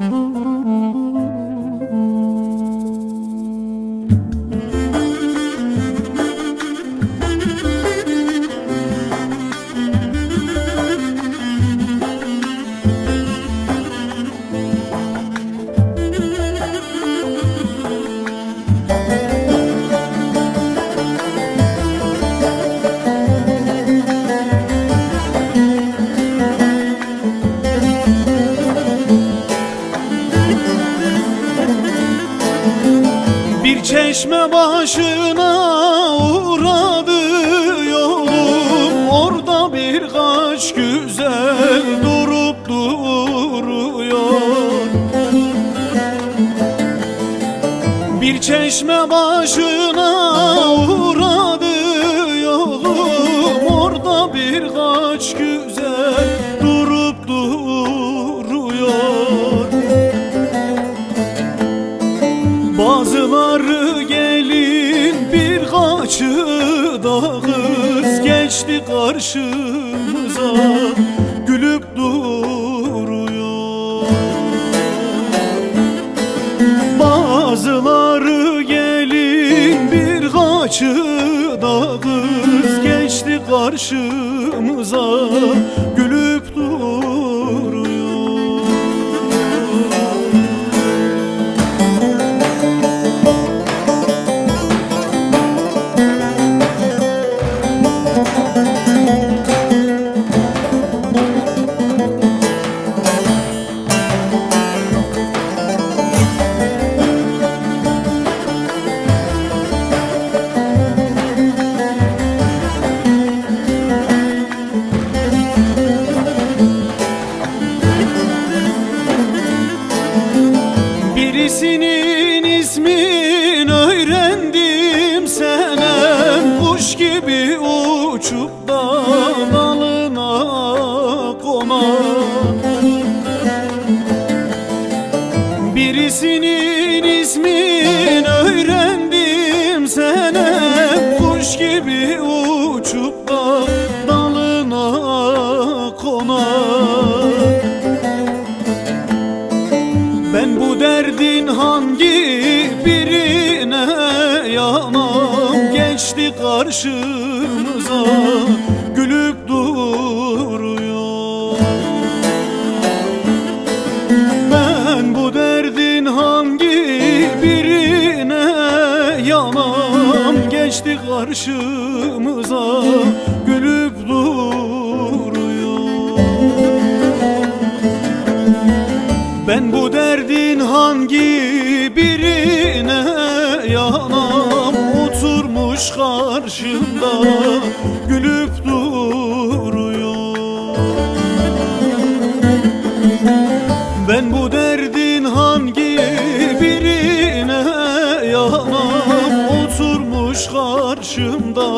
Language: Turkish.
Mm-hmm. Çeşme başına uğradı yolum Orada birkaç güzel durup duruyor. Bir çeşme başına uğradı da kız geçti karşımıza gülüp duruyor. Bazıları gelin birkaçı da kız geçti karşımıza gülüp duruyor Birisinin ismin öğrendim senem Kuş gibi uçup da dalına konar Birisinin ismin öğrendim senem Kuş gibi uçup da Geçti karşımıza gülüp duruyor. Ben bu derdin hangi birine yanam Geçti karşımıza gülüp duruyor. Ben bu derdin hangi Oturmuş karşımda gülüp duruyor. Ben bu derdin hangi birine yanam? Oturmuş karşımda